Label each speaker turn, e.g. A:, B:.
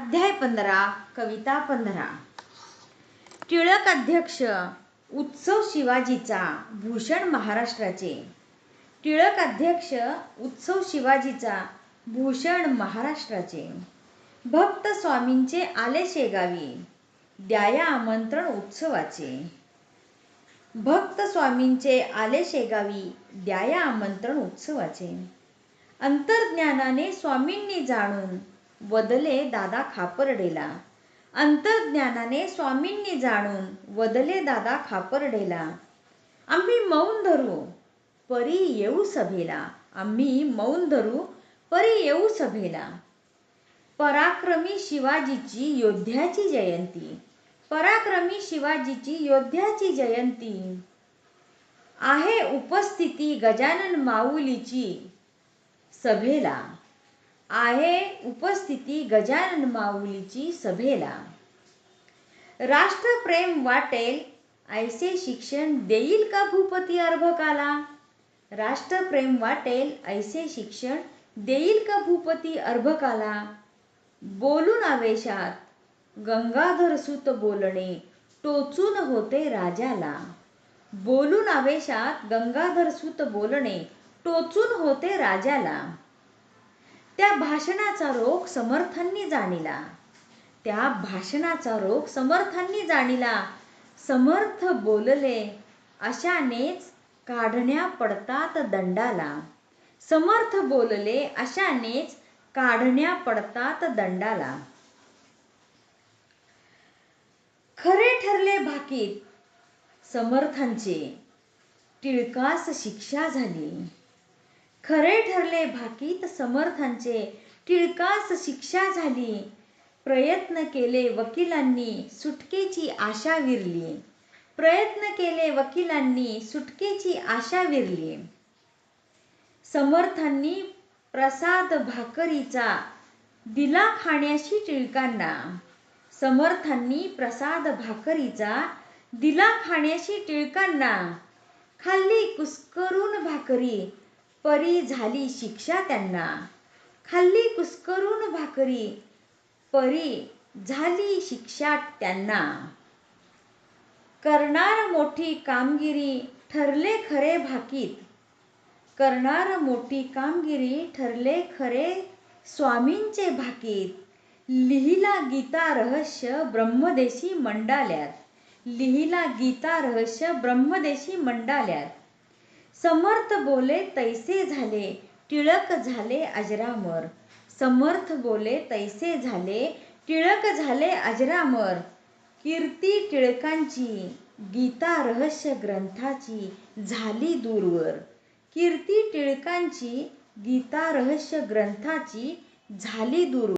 A: अध्याय पंधरा कविता पंधरा. टिळक अध्यक्ष उत्सव शिवाजीचा भूषण महाराष्ट्राचे. टिळक अध्यक्ष उत्सव शिवाजीचा भूषण महाराष्ट्राचे. भक्त स्वामींचे आले शेगावी द्याया आमंत्रण उत्सवाचे. भक्त स्वामींचे आले शेगावी द्याया आमंत्रण उत्सवाचे. अंतर्ज्ञानाने स्वामींनी जाणून वदले दादा खापर्डेला. अंतर्ज्ञानाने स्वामींनी जाणून वदले दादा खापर्डेला. आम्ही मौन धरू परी येऊ सभेला. आम्ही मौन धरू परी येऊ सभेला. पराक्रमी शिवाजीची योद्ध्याची जयंती. पराक्रमी शिवाजीची योद्ध्याची जयंती. आहे उपस्थिती गजानन माऊलीची सभेला. आहे उपस्थिती गजानन माऊलीची सभेला. राष्ट्रप्रेम वाटेल ऐसे शिक्षण देईल का भूपती अर्भकाला? राष्ट्रप्रेम वाटेल ऐसे शिक्षण देईल का भूपती अर्भकाला? बोलून आवेशात गंगाधर सुत बोलणे टोचून होते राजाला. बोलून आवेशात गंगाधर सुत बोलणे टोचून होते राजाला. त्या भाषणाचा रोग समर्थांनी जाणिला. त्या भाषणाचा रोग समर्थांनी जाणिला. समर्थ बोलले अशानेच काढण्या पडतात दंडाला. समर्थ बोलले अशानेच काढण्या पडतात दंडाला. खरे ठरले भाकीत समर्थांचे. टिळकास शिक्षा झाली. खरे ठरले भाकीत समर्थांचे टिळकास शिक्षा झाली. प्रयत्न केले वकिलांनी सुटकेची आशा विरली. प्रयत्न केले वकिलांनी सुटकेची आशा विरली. समर्थांनी प्रसाद भाकरीचा दिला खाण्याशी टिळकांना. समर्थांनी प्रसाद भाकरीचा दिला खाण्याशी टिळकांना. खाल्ली कुस्करून भाकरी परी झाली शिक्षा त्यांना. खाल्ली कुस्करून भाकरी परी झाली शिक्षा त्यांना. करणार मोठी कामगिरी ठरले खरे भाकीत. करणार मोठी कामगिरी ठरले खरे स्वामींचे भाकीत. लिहिला गीता रहस्य ब्रह्मदेशी मंडाल्यात. लिहिला गीता रहस्य ब्रह्मदेशी मंडाल्यात. समर्थ बोले तैसे झाले टिळक झाले अजरामर. समर्थ बोले तैसे झाले टिळक झाले अजरामर. कीर्ती टिळकांची गीता रहस्य ग्रंथाची झाली दूरवर. कीर्ती टिळकांची गीता रहस्य ग्रंथाची झाली दूर